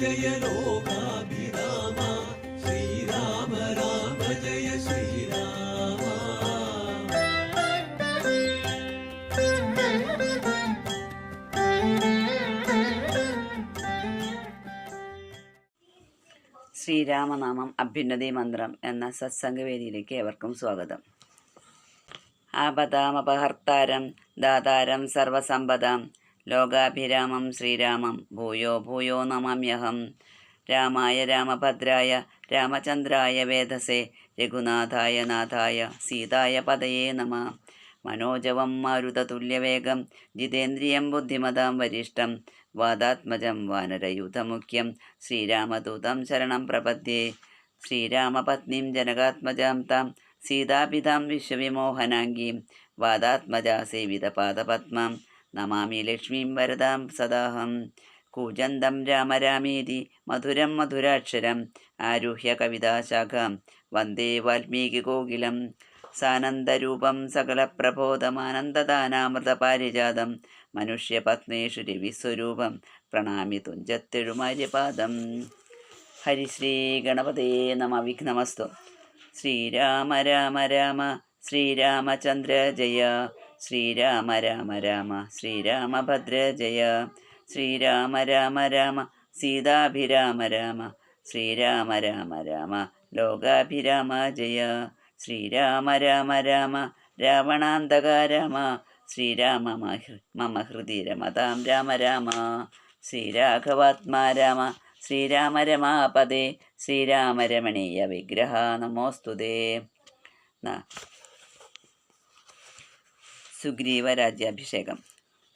ജയ ലോകാഭിരാമ. ശ്രീരാമ രാമ ജയ ശ്രീരാമ. ശ്രീരാമനാമം അഭ്യുന്നതി മന്ത്രം എന്ന സത്സംഗവേദിയിലേക്ക് ഏവർക്കും സ്വാഗതം. ആപദാമപഹർത്താരം ദാതാരം സർവസമ്പദാം ലോകാഭിരാമം ശ്രീരാമം. ഭൂയോ ഭൂയോ നമാമ്യഹം. രാമായ രാമഭദ്രായ രാമചന്ദ്രായ വേദസേ. രഘുനാഥായ നാഥായ സീതായ പദയേ നമ. മനോജവം മാരുതതുല്യവേഗം. ജിതേന്ദ്രിയം ബുദ്ധിമതാം വരിഷ്ടം വാദാത്മജം വാനരയൂഥമുഖ്യം. ശ്രീരാമദൂതം ശരണം പ്രപദ്യേ. ശ്രീരാമപത്നിം ജനകാത്മജാം താം. സീതാപിതാം വിശ്വവിമോഹനാംഗീം. വാദാത്മജാ സേവിതപാദപത്മാം. നമാമി ലക്ഷ്മീം വരദാം സദാഹം. കൂജന്തം രാമരാമേതി മധുരം മധുരാക്ഷരം ആരുഹ്യ കവിതാശാഖാം. വന്ദേ വാൽമീകി കോകിലം സാനന്ദരൂപം സകലപ്രബോധമാനന്ദദാനാമൃതപാരിജാതം മനുഷ്യപത്നേഷു രവിസ്വരൂപം പ്രണാമി തുഞ്ചത്തെഴുമാര്യപാദം. ഹരിശ്രീ ഗണപതേ നമ വിഘ്നമസ്തു ശ്രീരാമ രാമ രാമ ശ്രീരാമചന്ദ്ര ജയ. ശ്രീരാമ രാമ രാമ ശ്രീരാമഭദ്ര ജയ ശ്രീരാമ രാമ രാമ സീതാഭിരാമ രാമ ശ്രീരാമ രാമ രാമ ലോകാഭിരാമ ജയ ശ്രീരാമ രാമ രാമ രാവണാന്തക രാമ ശ്രീരാമ മമ ഹൃദി രമതാം രാമ രാമ ശ്രീരാഘവാത്മാ രാമ ശ്രീരാമ രമാപദേ ശ്രീരാമ രമണീയ വിഗ്രഹ നമോസ്തുതേ. സുഗ്രീവ രാജ്യാഭിഷേകം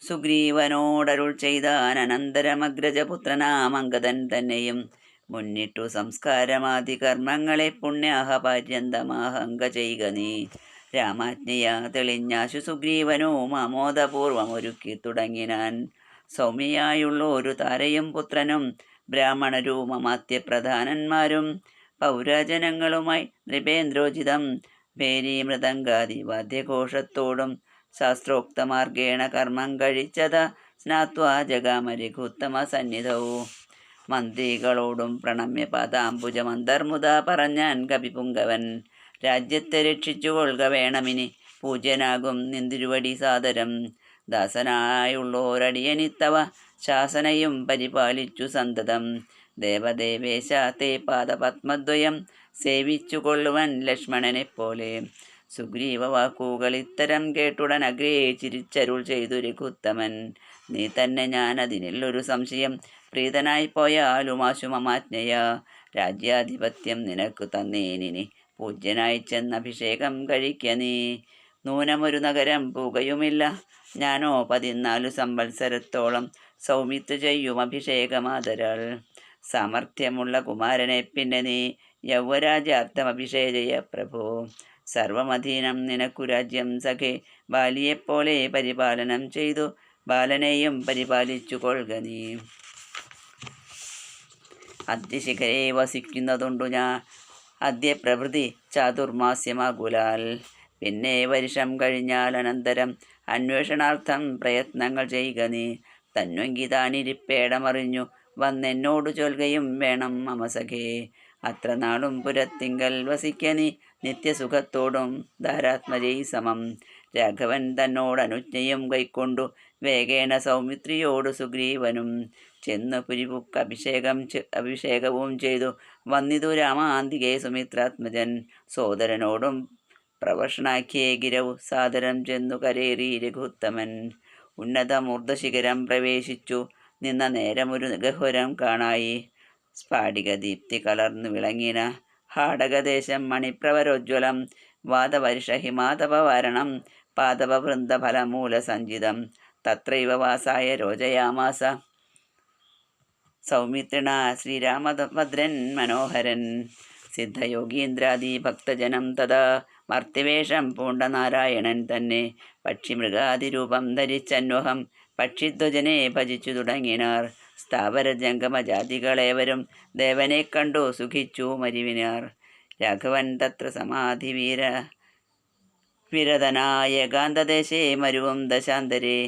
സുഗ്രീവനോടരുൾ ചെയ്താൻ അനന്തരമഗ്രജപുത്രനാമംഗതൻ തന്നെയും മുന്നിട്ടു സംസ്കാരമാദി കർമ്മങ്ങളെ പുണ്യാഹ പുണ്യാഹപാര്യന്തമാഹങ്ക ചെയ്യുക നീ. രാമാജ്ഞയ തെളിഞ്ഞാശു സുഗ്രീവനും ആമോദപൂർവം ഒരുക്കി തുടങ്ങിനാൻ സൗമ്യയായുള്ള ഒരു താരയും പുത്രനും ബ്രാഹ്മണരൂപമാത്യപ്രധാനന്മാരും പൗരജനങ്ങളുമായി നൃപേന്ദ്രോചിതം വേരി മൃദംഗാദി വാദ്യഘോഷത്തോടും ശാസ്ത്രോക്തമാർഗേണ കർമ്മം കഴിച്ചത്. സ്നാത്വാ ജഗാമരിഘുത്തമ സന്നിധവും മന്ത്രികളോടും പ്രണമ്യ പാദാംബുജമന്തർമുത പറഞ്ഞാൻ കപിപുങ്കവൻ. രാജ്യത്തെ രക്ഷിച്ചു കൊള്ളുക വേണമിനി. പൂജ്യനാകും നിന്തിരുവടി സാദരം. ദാസനായുള്ളോരടിയനിത്തവ ശാസനയും പരിപാലിച്ചു സന്തതം. ദേവദേവേശ തേ പാദപത്മദ്വയം സേവിച്ചു കൊള്ളുവൻ സുഗ്രീവ വാക്കുകൾ ഇത്തരം കേട്ടുടൻ അഗ്രേ ചിരിച്ചരുൾ ചെയ്തു രഘുത്തമൻ. നീ തന്നെ ഞാൻ അതിനുള്ളൊരു സംശയം. പ്രീതനായിപ്പോയാലും ആശുമമാജ്ഞയ രാജ്യാധിപത്യം നിനക്ക് തന്നേനിനി. പൂജ്യനായി ചെന്ന് അഭിഷേകം കഴിക്ക നീ. നൂനമൊരു നഗരം പുകയുമില്ല. ഞാനോ പതിനാലു സംവത്സരത്തോളം സൗമിത്തു ചെയ്യും അഭിഷേകമാതരാൾ. സാമർഥ്യമുള്ള കുമാരനെ പിന്നെ നീ യൗവരാജ്യാർത്ഥം അഭിഷേചയ പ്രഭു. സർവമധീനം നിനക്കു രാജ്യം സഖേ. ബാലിയെപ്പോലെ പരിപാലനം ചെയ്തു. ബാലനെയും പരിപാലിച്ചു കൊള്ളുക നീ. അദ്യശിഖരെ വസിക്കുന്നതുണ്ടു ഞാൻ അദ്യ പ്രഭൃതി ചാതുർമാസ്യമാകുലാൽ. പിന്നെ വർഷം കഴിഞ്ഞാൽ അനന്തരം അന്വേഷണാർത്ഥം പ്രയത്നങ്ങൾ ചെയ്യുക നീ. തന്നെങ്കി താനിരിപ്പേടമറിഞ്ഞു. വന്നെന്നോട് ചൊൽകയും വേണം മമസഖേ. അത്ര നാളും പുരത്തിങ്കൽ വസിക്ക നീ. നിത്യസുഖത്തോടും ധാരാത്മജയി സമം രാഘവൻ തന്നോട് അനുജ്ഞയും കൈക്കൊണ്ടു വേഗേണ സൗമിത്രിയോട് സുഗ്രീവനും ചെന്ന് പുരിപുക്ക് അഭിഷേകം അഭിഷേകവും ചെയ്തു. വന്നിതു രാമാന്തികെ സുമിത്രാത്മജൻ സോദരനോടും പ്രവഷണാക്കിയേ ഗിരവ് സാദരം ചെന്നു കരേറി രഘുത്തമൻ. ഉന്നതമൂർധശിഖരം പ്രവേശിച്ചു. നിന്ന നേരമൊരു ഗഹുരം കാണായി. സ്ഫാടിക ദീപ്തി കലർന്നു വിളങ്ങിന ഹാടകദേശം മണിപ്രവരോജ്വലം വാദവരിഷ ഹിമാതപവാരണം പാദവവൃന്ദഫലമൂല സഞ്ചിതം തത്രൈവ വാസായ രോചയാമാസ സൗമിത്രിണ ശ്രീരാമഭദ്രൻ മനോഹരൻ സിദ്ധയോഗീന്ദ്രാദി ഭക്തജനം തഥാ മർത്തിവേഷം പൂണ്ട നാരായണൻ തന്നെ. പക്ഷിമൃഗാതിരൂപം ധരിച്ചന്വഹം പക്ഷിധ്വജനെ ഭജിച്ചു തുടങ്ങിനാർ സ്ഥാവര ജംഗമജാതികളേവരും ദേവനെ കണ്ടു സുഖിച്ചു മരിവിനാർ. രാഘവൻ തത്ര സമാധിവീര വിരതനായ ഏകാന്തദേശേ മരുവും ദശാന്തരേ.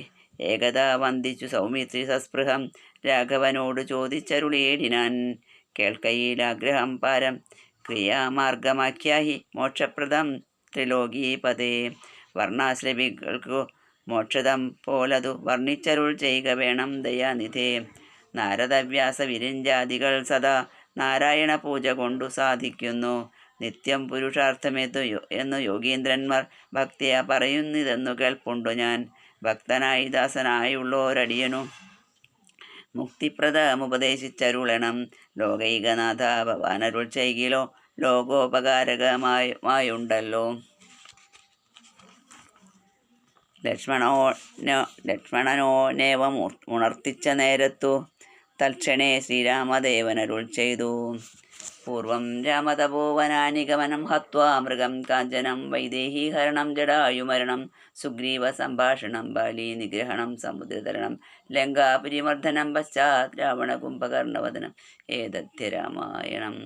ഏകതാ വന്ദിച്ചു സൗമിത്രി സസ്പൃഹം. രാഘവനോട് ചോദിച്ചരുളേടിനാൻ കേൾക്കയിലാഗ്രഹം പാരം. ക്രിയാമാർഗമാക്കിയാഹി മോക്ഷപ്രദം. ത്രിലോകീപതേ വർണാശ്രമികൾക്കു മോക്ഷതം പോലതു വർണിച്ചരുൾ ചെയ്യുക വേണം ദയാനിധേ. നാരദവ്യാസ വിരിഞ്ചാദികൾ സദാ നാരായണ പൂജ കൊണ്ടു സാധിക്കുന്നു. നിത്യം പുരുഷാർത്ഥമെന്നു യോ- എന്നു യോഗീന്ദ്രന്മാർ ഭക്തിയ പറയുന്നതെന്നു കേൾപ്പുണ്ടു ഞാൻ. ഭക്തനായി ദാസനായുള്ളോരടിയനു മുക്തിപ്രദമുപദേശിച്ചരുളണം. ലോകൈകനാഥ ഭവാനരുൾ ചെയ്കിലോ ലോകോപകാരകമായുണ്ടല്ലോ ലക്ഷ്മണോ ലക്ഷ്മണനോനേവം നേവം ഉണർത്തിച്ച നേരത്തു തൽക്ഷണേ ശ്രീരാമദേവനരുൾ ചെയ്തു. പൂർവം രാമതപോവനാനിഗമനം ഹത്വാ മൃഗം കാഞ്ചനം വൈദേഹീഹരണം ജടായുമരണം സുഗ്രീവ സംഭാഷണം ബാലി നിഗ്രഹണം സമുദ്രതരണം ലങ്കാപുരിമർദ്ദനം പശ്ചാത് രാവണകുംഭകർണവദനം ഏതദ്ധ്യ രാമായണം.